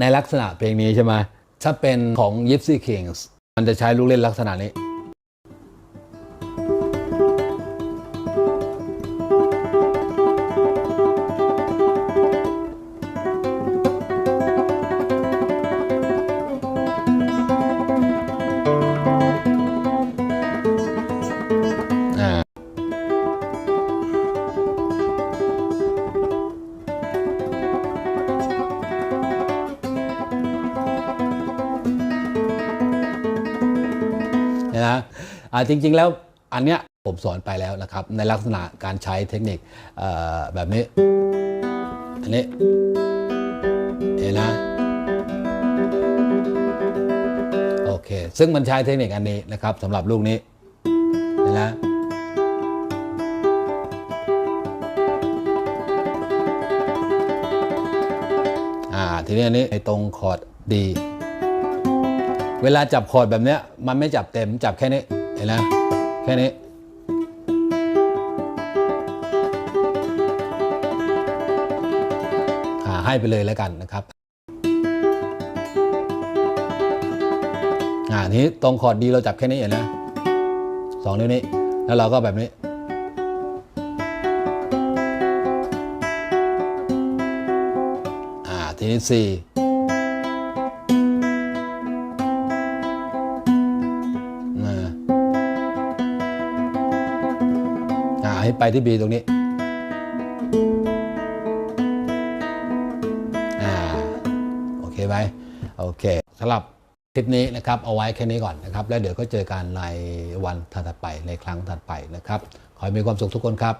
ในลักษณะเพลงนี้ใช่ไหมถ้าเป็นของ Gypsy Kings มันจะใช้ลูกเล่นลักษณะนี้ นะจริง ๆ แล้วอันเนี้ยผมสอนไปแล้วนะครับในลักษณะการใช้เทคนิคแบบนี้ อันนี้เห็นนะโอเค ซึ่งมันใช้เทคนิคอันนี้นะครับสำหรับลูกนี้เห็นนะอ่าทีนี้อันนี้ในตรงคอร์ดดี เวลาจับคอร์ดแบบเนี้ยมันไม่จับเต็มจับแค่นี้เห็นนะแค่นี้อ่าให้ไปเลยแล้วกันนะครับอ่านี้ตรงคอร์ดดีเราจับแค่นี้เห็นนะสองนิ้วนี้ แล้วเราก็แบบนี้อ่าทีนี้สี่ ให้ไปที่ B ตรงนี้อ่าโอเคไหมโอเคสำหรับคลิปนี้นะครับเอาไว้แค่นี้ก่อนนะครับ แล้วเดี๋ยวก็เจอกันในวันถัดไปในครั้งถัดไปนะครับ ขอให้มีความสุขทุกคนครับ